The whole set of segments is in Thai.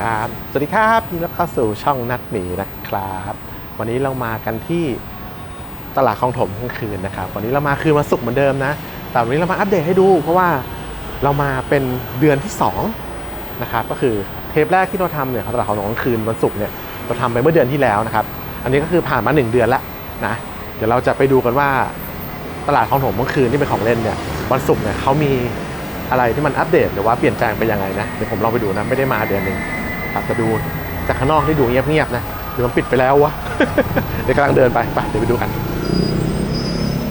ครับ สวัสดีครับยินดีรับเข้าสู่ช่องนัดหมีนะครับ วันนี้เรามากันที่ตลาดคลองถมกลางคืนนะครับ วันนี้เรามาคืนวันศุกร์เหมือนเดิมนะ แต่วันนี้เรามาอัปเดตให้ดู เพราะว่าเรามาเป็นเดือนที่2นะครับ ก็คือเทปแรกที่เราทำเนี่ยตลาดคลองถมกลางคืนวันศุกร์เนี่ยเราทำไปเมื่อเดือนที่แล้วนะครับ อันนี้ก็คือผ่านมา 1 เดือนแล้วนะ เดี๋ยวเราจะไปดูกันว่าตลาดคลองถมเมื่อคืนที่เป็นของเล่นเนี่ยวันศุกร์เนี่ยเขามีอะไรที่มันอัปเดตหรือว่าเปลี่ยนแปลงไปยังไงนะ เดี๋ยวผมลองไปดูนะ ไม่ได้มาเดือนหนึ่ง ครับจะดูจากข้างนอกที่ดูเงียบๆนะหรือมันปิดไปแล้ววะ เดี๋ยวกำลังเดินไปไปเดี๋ยวไปดูกัน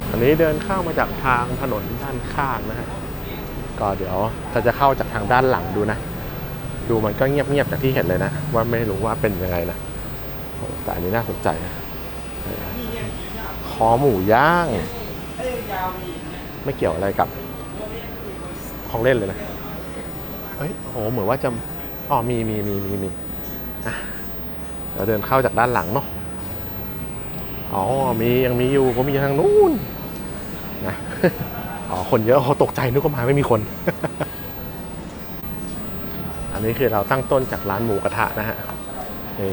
อันนี้เดินเข้ามาจากทางถนนด้านข้างนะฮะก็เดี๋ยวเราจะเข้าจากทางด้านหลังดูนะ ดูมันก็เงียบๆจากที่เห็นเลยนะ ว่าไม่รู้ว่าเป็นยังไงนะแต่อันนี้น่าสนใจนะคอหมูย่าง ไม่เกี่ยวอะไรกับของเล่นเลยนะเฮ้ยโหเหมือนว่าจะ อ๋อมีมีมีมีมีอะเราเดินเข้าจากด้านหลังเนาะอ๋อมียังมีอยู่ก็มีทางนู้นนะอ๋อคนเยอะเขาตกใจนึกว่ามาไม่มีคน อันนี้คือเราตั้งต้นจากร้านหมูกระทะนะฮะนี่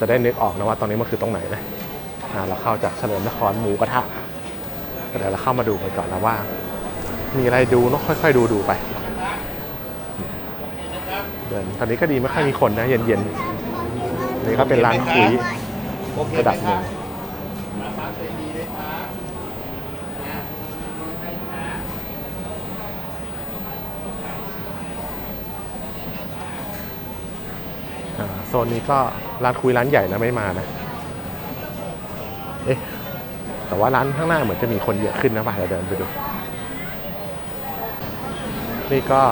จะได้นึกออกนะว่าตอนนี้มันคือตรงไหนนะอ่าเราเข้าจากเฉลิมนครหมูกระทะเดี๋ยวเราเข้ามาดูกันก่อนนะว่า มีอะไรดูเนาะค่อย ๆ ดูดูไป เดินตอนนี้ก็ดีไม่ค่อยมีคนนะ เย็นๆนี่ก็เป็นร้านคุยระดับหนึ่งอ่าโซนนี้ก็ร้านคุยร้านใหญ่นะไม่มานะ เอ๊ะ แต่ว่าร้านข้างหน้าเหมือนจะมีคนเยอะขึ้นนะป่ะเดี๋ยวเดินไปดู นี่ก็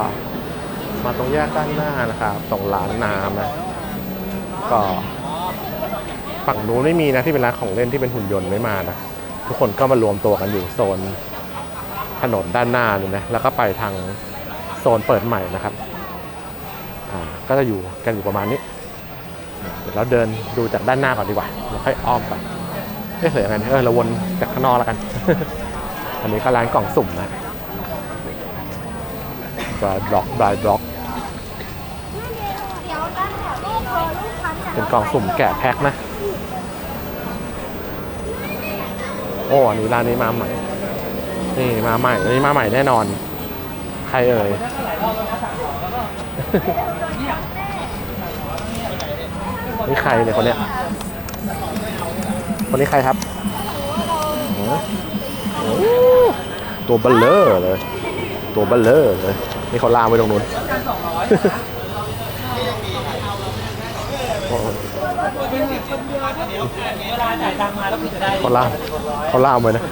มาตรงแยกด้านหน้านะครับตรงร้านน้ำนะก็ฝั่งนู้นไม่มีนะที่เป็นร้านของเล่นที่เป็นหุ่นยนต์ไม่มานะทุกคนก็มารวมตัวกันอยู่โซนถนนด้านหน้านี่นะแล้วก็ไปทางโซนเปิดใหม่นะครับอ่าก็จะอยู่กันอยู่ประมาณนี้เดี๋ยวเราเดินดูจากด้านหน้าก่อนดีกว่าแล้วค่อยอ้อมไปเอ๊ะเหลือยังไงเออเราวนจากข้างนอกแล้วกัน อันนี้ก็ร้านกล่องสุ่มนะบล็อกบรายบล็อก เดี๋ยวตั้งแถวลูกเออลูกพัน เป็นกล่องสุ่มแกะแพ็คนะ โอ้อันนี้ร้านนี้มาใหม่ นี่มาใหม่อันนี้มาใหม่แน่นอน ใครเอ่ยนี่ใครเนี่ยคนเนี้ย คนนี้ใครครับอ้โหตัวเบลเลอร์เลย ตัวเบลเลอร์เลย นี่เขาลามไปตรงนู้น โอ้โห เวลา จ่ายตังค์มาแล้วคุณจะได้เขาล่ามเขาล่ามไว้นะ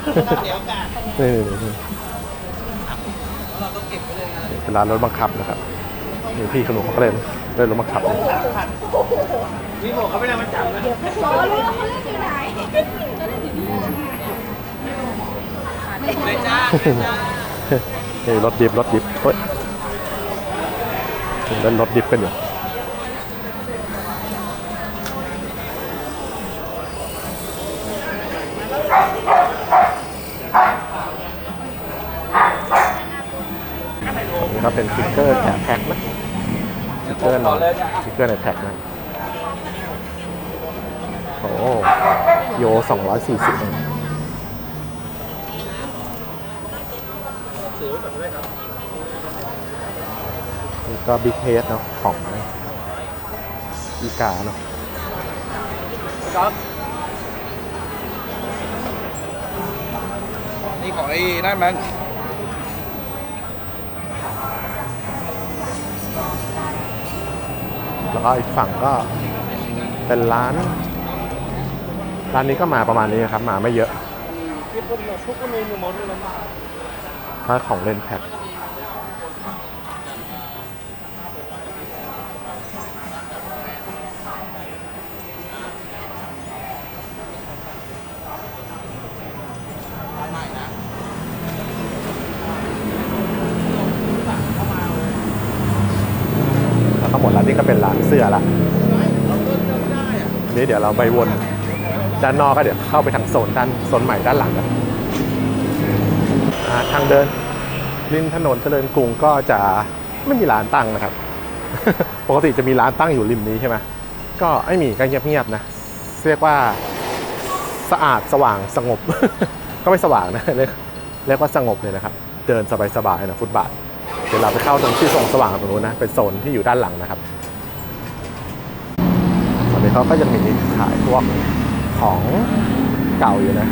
นี่นี่นี่เป็นร้านรถบังคับนะครับนี่พี่ขนุนเขาก็เล่นเล่นรถบังคับอยู่พี่บอกเขาไม่ได้มาจับนะโอ้ลูกเขาเล่นอยู่ไหนเลยจ้านี่รถดิบรถดิบเฮ้ยเล่นรถดิบกันอยู่ ก็เป็นสติกเกอร์แถมแพ็คนะสติกเกอร์นอยสติกเกอร์ในแพ็คนะโอ้โหโยสองร้อยสี่สิบนี่ก็บิ๊กเฮดเนาะของอีกาเนาะครับนี่ของไอ้นั่นมัน แล้วก็อีกฝั่งก็เป็นร้าน ร้านนี้ก็มาประมาณนี้นะครับ มาไม่เยอะร้านของเล่นแพ็คแล้วทั้งหมดร้านนี้ก็เป็นร้านเสื้อละ นี่เดี๋ ยวเราไปวนด้านนอกก็เดี๋ยวเข้าไปทางโซนด้านโซนใหม่ด้านหลังกันอ่าทางเดินริมถนนเจริญกรุงก็จะไม่มีร้านตั้งนะครับ ปกติจะมีร้านตั้งอยู่ริมนี้ใช่ไหมก็ไม่มีก็เงียบๆนะเรียกว่าสะอาดสว่างสงบ ก็ไม่สว่างนะเรียกว่าสงบเลยนะครับ เดินสบายๆนะฟุตบาทเดี๋ยวเราไปเข้าตรงที่ส่องสว่างตรงนู้นนะเป็นโซนที่อยู่ด้านหลังนะครับ เขาก็ยังมีขายพวกของเก่าอยู่นะ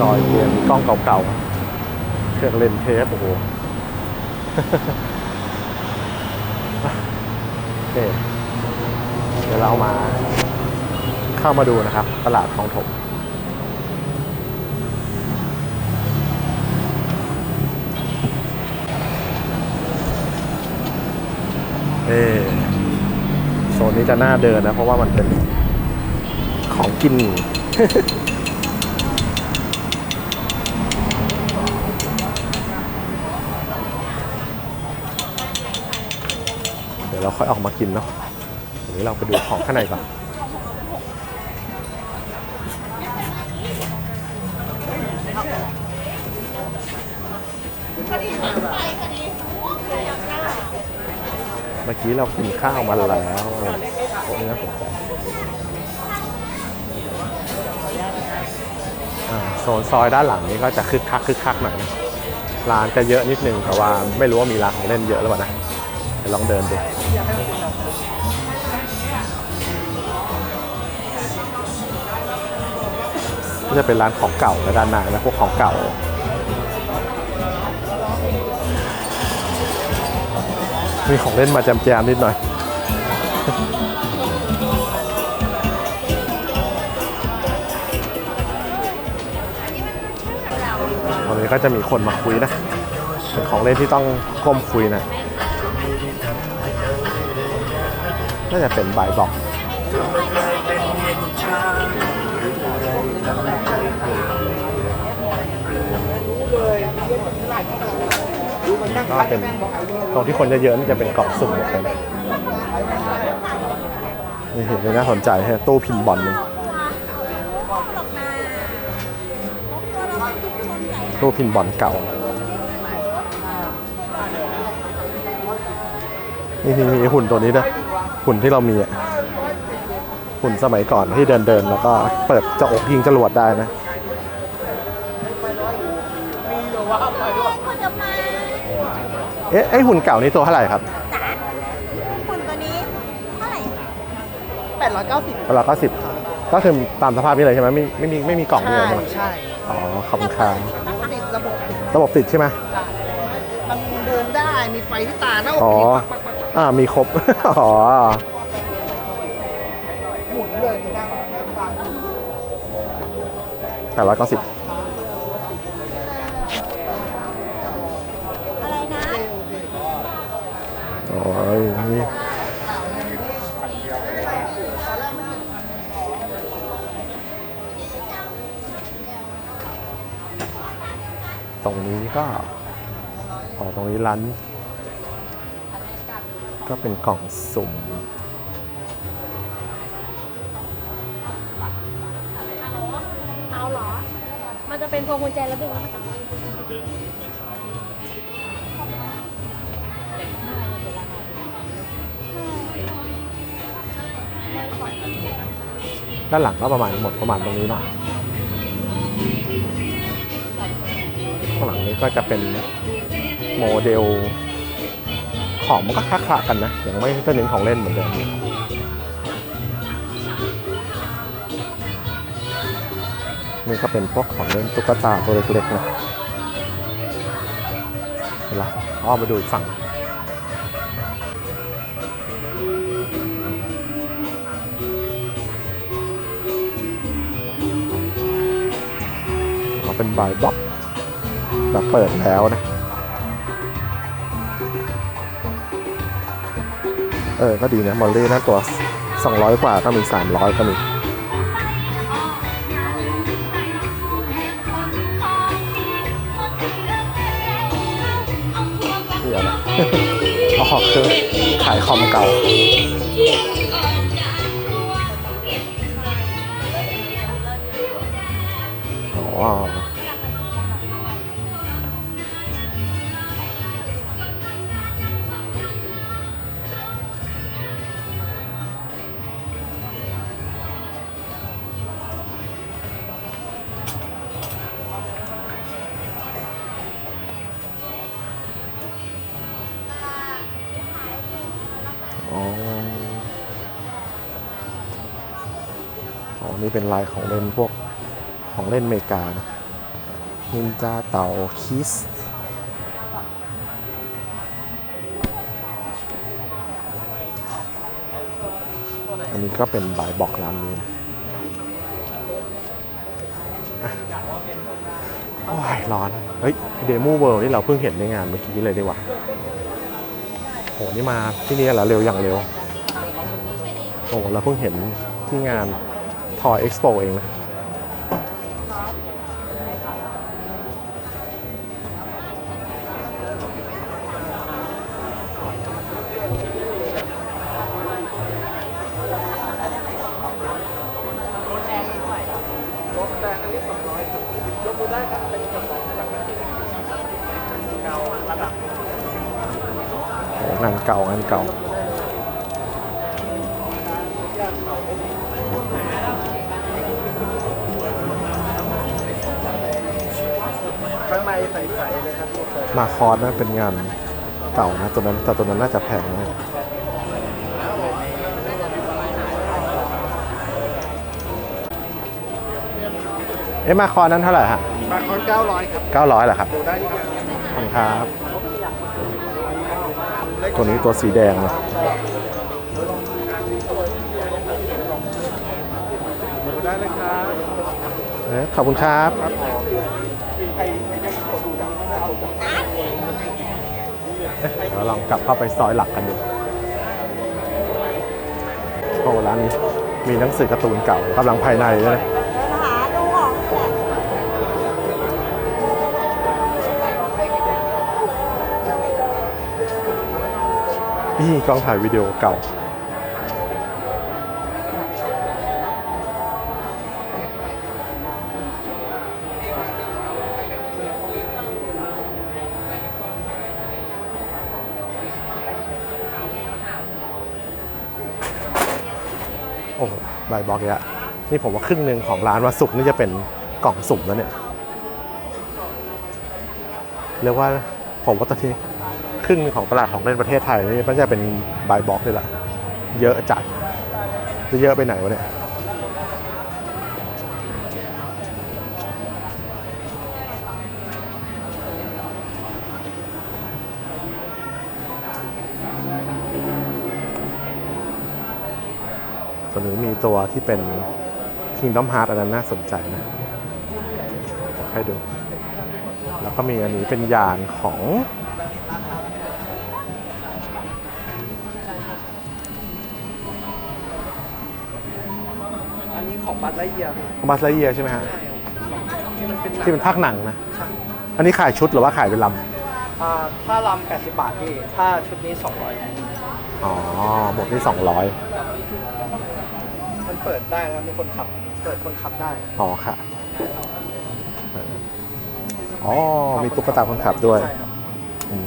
จอยเกมกล้องเก่าๆ เครื่องเลนเทปโอ้โหเดี๋ยวเรามาเข้ามาดูนะครับ ตลาดทองถม เอโซนนี้จะน่าเดินนะ เพราะว่ามันเป็นของกิน เดี๋ยวเราค่อยออกมากินเนาะวันนี้เราไปดูของข้างในก่อน กี้เรากินข้าวมาแล้วโอ้น่าสนใจโซนซอยด้านหลังนี้ก็จะคึกคักคึกคักหน่อยนะร้านจะเยอะนิดนึงแต่ว่าไม่รู้ว่ามีร้านของเล่นเยอะหรือเปล่านะเดี๋ยวลองเดินดูก็จะเป็นร้านของเก่าและด้านหน้านะพวกของเก่า มีของเล่นมาแจมๆนิดหน่อยวันนี้ก็จะมีคนมาคุยนะเป็นของเล่นที่ต้องก้มคุยนะน่าจะเป็นใบายบอก ก็เป็นตรงที่คนเยอะๆนี่จะเป็นกล่องสุ่มหมดเลยนะนี่เห็นเลยน่าสนใจฮะตู้พินบอลเลยตู้พินบอลเก่านี่มีหุ่นตัวนี้ด้วยหุ่นที่เรามีอะหุ่นสมัยก่อนที่เดินเดินๆแล้วก็เปิดจะอกยิงจรวดได้นะ คนจะมา เอ๊ะไอหุ่นเก่านี่ตัวเท่าไหร่ครับหุ่นตัวนี้เท่าไหร่890เราก็สิบก็คือตามสภาพนี้เลยใช่ไหมไม่ไม่มีไม่มีกล่องนี่ใช่เลยใช่ไหมใช่อ๋อขอบคุณครับติดระบบระบบติดใช่ไหมมันเดินได้มีไฟที่ตาหน้าอกอ๋อมีปักปักปักอ่ามีครบอ๋อหมุนเลยนะแต่ร้อยเก้าสิบ อะไรนะ โอ้ยนี่ตรงนี้ก็อ๋อตรงนี้ร้านก็เป็นกล่องสุ่มเอาเหรอ มันจะเป็นพวงกุญแจแล้วดึง ด้านหลังก็ประมาณหมดประมาณตรงนี้เนาะข้างหลังนี้ก็จะเป็นโมเดล ของมันก็คล้าๆกันนะยังไม่ได้เน้นของเล่นเหมือนเดิมนี่ก็เป็นพวกของเล่นตุ๊กตาตัวเล็กๆนะเวลาอ้อมมาดูอีกฝั่ง เป็นบายบ็อกแบบเปิดแล้วนะ เออ ก็ดีนะ มอลลี่นะตัว 200 กว่าก็มี 300 ก็มีเดี๋ยวนะอ๋อคือขายคอมเก่าอ๋อ นี่เป็นลายของเล่นพวกของเล่นอเมริกานะนินจาเต่าคิสอันนี้ก็เป็นบายบอกร้านนี้นะอะโอ้ยร้อน เฮ้ย เดโมเวิลด์นี่เราเพิ่งเห็นในงานเมื่อกี้เลยดีกว่าโห นี่มาที่นี่แล้วเร็วอย่างเร็ว โอ้เราเพิ่งเห็นที่งาน ทอยเอ็กซ์โปเองนะ ข้างในใสๆเลยครับมาคอร์สนะเป็นงานเก่านะตัวนั้นแต่ตัวนั้นน่าจะแพงนะเอ๊ะมาคอร์สนั้นเท่าไหร่ฮะมาคอน900ครับเก้าร้อยเหรอครับดูได้ครับขอบคุณครับ ตัวนี้ตัวสีแดงนะดูได้เลยครับเอ๊ะขอบคุณครับ ครับผมเดี๋ยวลองกลับเข้าไปซอยหลักกันดูโอ้ร้านนี้มีหนังสือการ์ตูนเก่ากำลังภายในเลยหาดูของนี่กล้องถ่ายวิดีโอเก่า บายบล็อกเนี่ยนี่ผมว่าครึ่งหนึ่งของร้านวัดสุกร์นี่จะเป็นกล่องสุ่มแล้วเนี่ยเรียกว่าผมว่าตอนนี้ครึ่งหนึ่งของตลาดของเล่นประเทศไทยนี่มันจะเป็นบายบล็อกเลยล่ะ เยอะจัดจะเยอะไปไหนวะเนี่ย นี้มีตัวที่เป็น Kingdom Hearts อันนั้นน่าสนใจนะให้ดู แล้วก็มีอันนี้เป็นยานของอันนี้ของบัตไลเยียร์บัสไลเยียใช่ไหมฮะที่เป็นภาคหนังนะ อันนี้ขายชุดหรือว่าขายเป็นลอ่าถ้าลำ80 บาทพี่ ถ้าชุดนี้ 200ำอ๋อ หมดที่มัน เปิดได้นะครับมีคนขับ เปิดคนขับได้200อ๋อค่ะอ๋อมีตุ๊กตาคนขับด้วยใช่ครับอื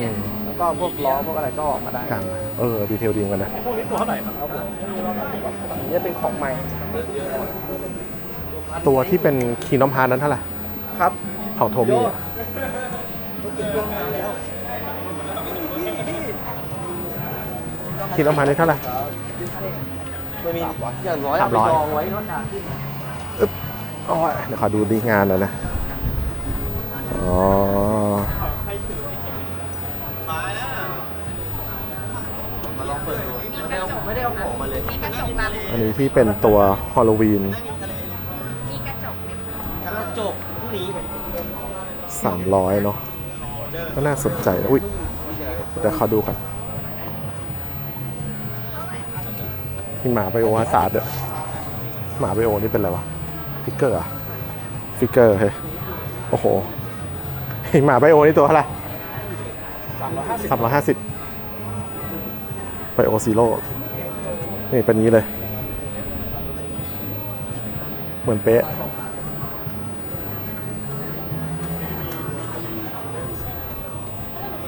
มแล้วก็พวกล้อพวกอะไรก็ออกมาได้กลางเออดีเทลดีเหมือนกันนะพวกนี้ตัวเท่าไหร่ครับผมอันนี้เป็นของใหม่ตัวที่เป็นคีนอมฮาร์นั้นเท่าไหร่ครับของโทมี่คีนอมฮาร์นี่เท่าไหร่ ไม่มีอย่างน้อยสาเอามไปร้อยดองไว้ก็นานโอ้ยเดี๋ยวขอดูดีงานหน่อยนะ อ๋อไม่ได้เอาของมาเลยอันนี้ที่เป็นตัวฮอลโลวีนกระจกพวกนี้300เนาะก็น่าสนใจนะอุ้ยเดี๋ยวขอดูกัน นี่หมาไบโออาสาดเด้อหมาไบโอนี่เป็นอะไรวะฟิกเกอร์อะฟิกเกอร์เฮ้ยโอ้โหไอ้หมาไบโอนี่ตัวเท่าไหร่350สามร้อยห้าสิบไบโอซีโร่นี่เป็นงี้เลย เหมือนเป๊ะ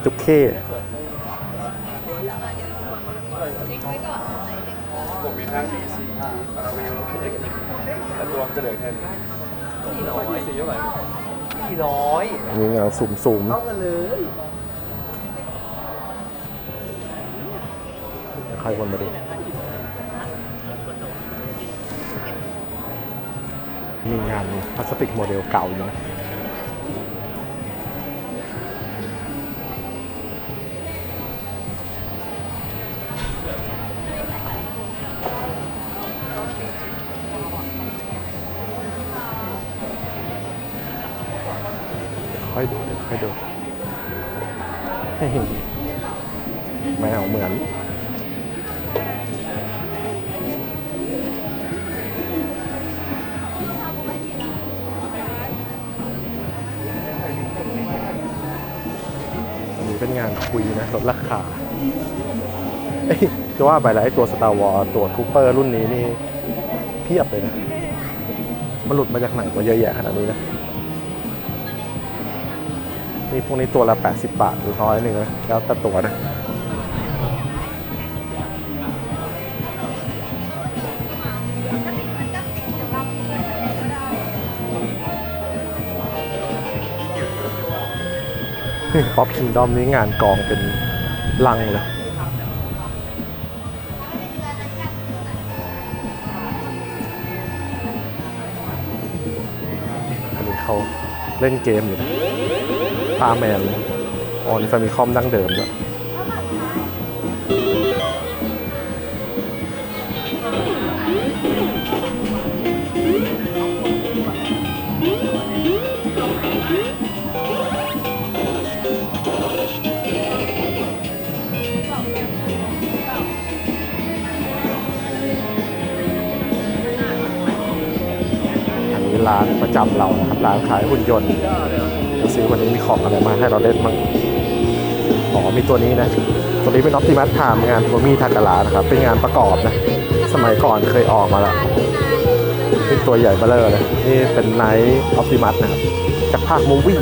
จุกเข้ รวมจะเหลือแค่นี้กี่ร้อยสี่เท่าไหร่กี่ร้อยอันนี้เงาสูมสูมเท่ากันเลยๆเดี๋ยวขอค่อยวนมาดูมีงานพลาสติกโมเดลเก่าอยู่นะ คุยนะลดราคาเอ้ยจะว่าไปแล้วตัว Star Wars ตัวทูเปอร์รุ่นนี้นี่เพียบเลยนะ มันหลุดมาจากไหนวะเยอะแยะขนาดนี้นะนี่พวกนี้ตัวละ 80 บาทหรือร้อยหนึ่งนะแล้วแต่ตัวนะ ป๊อปคิงดอมนี้งานกองเป็นลังเลยอันนี้เขาเล่นเกมอยู่นะปาแมนเลยอ๋อนี่ฟามิคอมดั้งเดิมด้วย ร้านประจำเรานะครับร้านขายหุ่นยนต์ดูซิวันนี้มีของอะไรมาให้เราเล่นบ้างอ๋อมีตัวนี้นะตัวนี้เป็นออปติมัสไทม์งานโทมี่ทากา a นะครับเป็นงานประกอบนะสมัยก่อนเคยออกมาแล้วนี่ตัวใหญ่เบ้อเลอเลยนี่เป็นไนท์ออปติมัสนะครับจากภาคมูวี่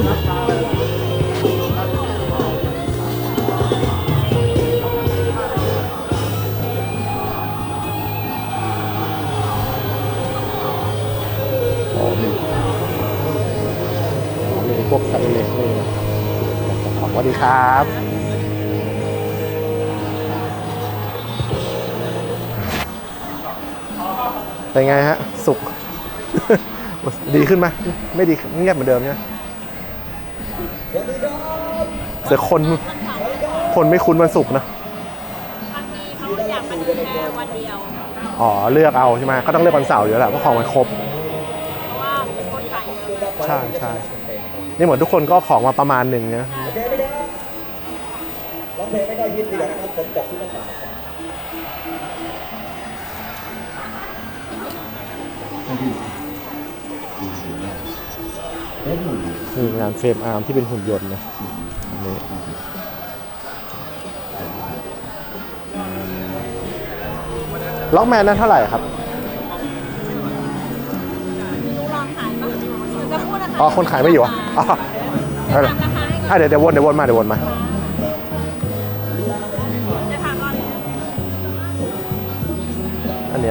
ครับ เป็นไงฮะ สุก ดีขึ้นไหมไม่ดีเงียบเหมือนเดิมเนี่ยแต่คน คนไม่คุ้นวันศุกร์นะบางทีเขาอยากมาดูแค่วันเดียว อ๋อ เลือกเอาใช่ไหมก็ต้องเลือกวันเสาร์อยู่แล้วแหละเพราะของมันครบ เพราะว่าคนขายเยอะใช่ใช่นี่เหมือนทุกคนก็ของมาประมาณหนึ่งนะ นี่งานเฟรมอาร์มที่เป็นหุ่นยนต์นะอันนี้ล็อกแมนนั่นเท่าไหร่ครับรู้ลองขายปะจะพูดราคาอ๋อ คนขายไม่อยู่เหรอะอ๋อเอาเลยราคาให้อะเดี๋ยวเดี๋ยววนเดี๋ยววนมาเดี๋ยววนมา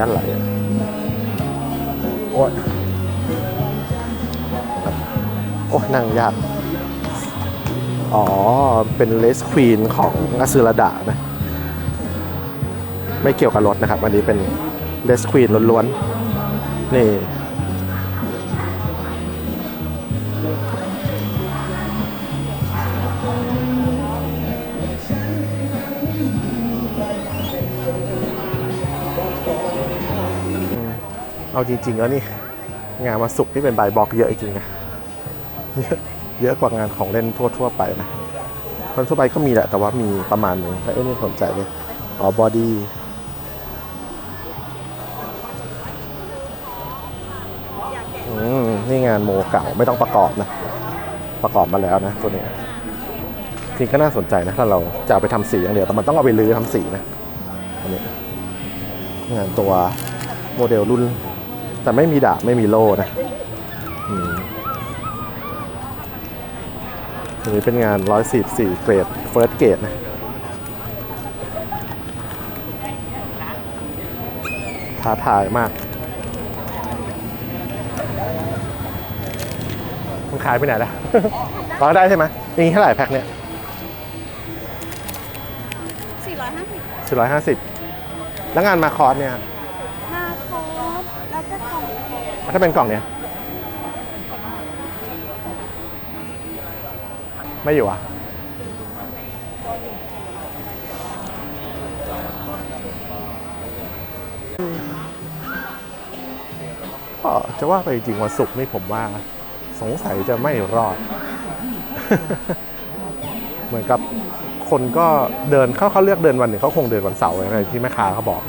อันนี้อะไรอะโอ้ยโอ้นั่งยากอ๋อ เป็นเลสควีนของอาซูรดานะ ไม่เกี่ยวกับรถนะครับ อันนี้เป็นเลสควีนล้วนๆ นี่ เอาจริง ๆ แล้วนี่ งานมาสุกที่เป็นใบบล็อกเยอะจริงนะเยอะกว่างานของเล่นทั่ว ๆ ไปนะคนทั่วไปก็มีแหละ แต่ว่ามีประมาณหนึ่งแต่เอ้ยนี่สนใจเลยอ๋อบอดี้อนี่งานโมเก่าไม่ต้องประกอบนะ ประกอบมาแล้วนะตัวนี้จริงก็น่าสนใจนะ ถ้าเราจะเอาไปทำสีอย่างเดียวแต่มันต้องเอาไปรื้อทำสีนะอันนี้งานตัวโมเดลรุ่น แต่ไม่มีดาบไม่มีโล่นะอืมอันนี้เป็นงาน 144เกรดเฟิร์สเกรดนะท้าทายมากมันขายไปไหนล่ะร้อยได้ใช่ไหมอย่างนี้เท่าไหร่แพ็คเนี่ยสี่ร้อยห้าสิบ450 แล้วงานมาคอร์สเนี่ย มาครบแล้วก็ของ ถ้าเป็นกล่องเนี้ย ไม่อยู่อะ ก็จะว่าไปจริงวันศุกร์นี่ผมว่า สงสัยจะไม่รอด เหมือนกับคนก็เดินเขาเขาเลือกเดินวันหนึ่งเขาคงเดินวันเสาร์อะไรที่แม่ค้าเขาบอก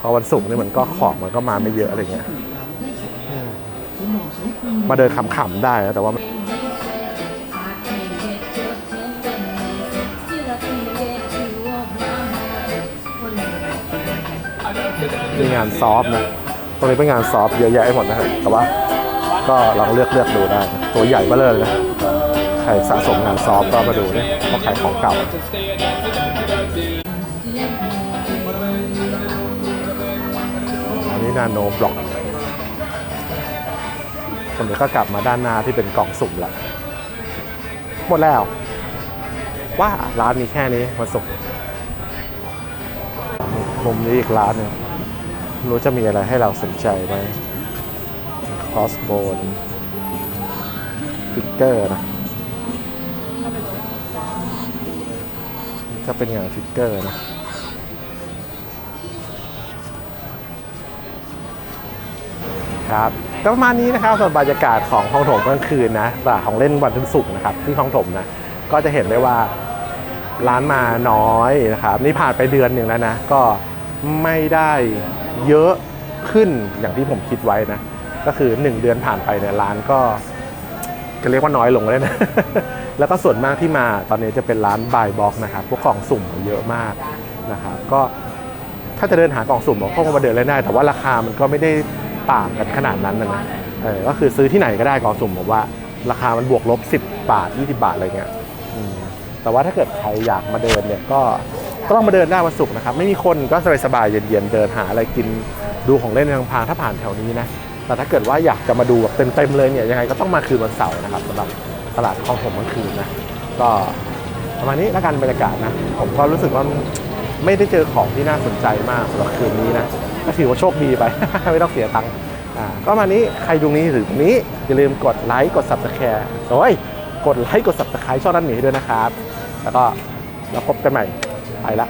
พอวันศุกร์นี่มันก็ของมันก็มาไม่เยอะอะไรเงี้ย มาเดินขำๆได้แต่ว่ามีงานซอฟต์นะ ตรงนี้เป็นงานซอฟต์เยอะแยะหมดนะครับแต่ว่าก็ลองเลือกเลือกดูได้ ตัวใหญ่เบ้อเลยนะ ใครสะสมงานซอฟต์ก็มาดูเนี่ยเขาขายของเก่าอันนี้นาโนบล็อก คนนี้ก็กลับมาด้านหน้าที่เป็นกล่องสุ่มละหมดแล้วว่าร้านมีแค่นี้วันศุกร์มุมนี้อีกร้านนึงรู้จะมีอะไรให้เราสนใจไหมคอสโบนฟิกเกอร์นะนี่ก็เป็นงานฟิกเกอร์นะ ครับก็ประมาณนี้นะครับส่วนบรรยากาศของห้องโถงกลางคืนนะตลาดของเล่นวันถึงศุกนะครับที่ห้องโถงนะก็จะเห็นได้ว่าร้านมาน้อยนะครับนี่ผ่านไปเดือนหนึ่งแล้วนะ ก็ไม่ได้เยอะขึ้นอย่างที่ผมคิดไว้นะ ก็คือ 1 เดือนผ่านไปเนี่ยร้านก็ก็เรียกว่าน้อยลงเลยนะ แล้วก็ส่วนมากที่มาตอนนี้จะเป็นร้านบายบ็อกนะครับพวกกล่องสุ่มเยอะมากนะครับก็ถ้าจะเดินหากล่องสุ่มก็คงมาเดินเล่นได้ แต่ว่าราคามันก็ไม่ได้ ต่างกันขนาดนั้นนะเออก็คือซื้อที่ไหนก็ได้กองสุ่มผมว่า ราคามันบวกลบ 10 บาท 20 บาทอะไรเงี้ยแต่ว่าถ้าเกิดใครอยากมาเดินเนี่ยก็ก็ต้องมาเดินได้วันศุกร์นะครับ ไม่มีคนก็สบายๆเย็นๆเดินหาอะไรกินดูของเล่นทางพางถ้าผ่านแถวนี้นะแต่ถ้าเกิดว่าอยากจะมาดูแบบเต็มๆเลยเนี่ยยังไงก็ต้องมาคืนวันเสาร์นะครับสำหรับตลาดคลองผมกลางคืนนะก็ประมาณนี้แล้วกันบรรยากาศนะ ผมก็รู้สึกว่าไม่ได้เจอของที่น่าสนใจมากสำหรับคืนนี้นะ ก็ถือว่าโชคดีไป ไม่ต้องเสียตังค์ก็มานี้ใครดูนี้หรือตรงนี้ อย่าลืมกดไลค์กด subscribe โอ้ยกดไลค์กด subscribe ช่องนั้นหนีด้วยนะครับ แล้วก็เราพบกันใหม่ไปละ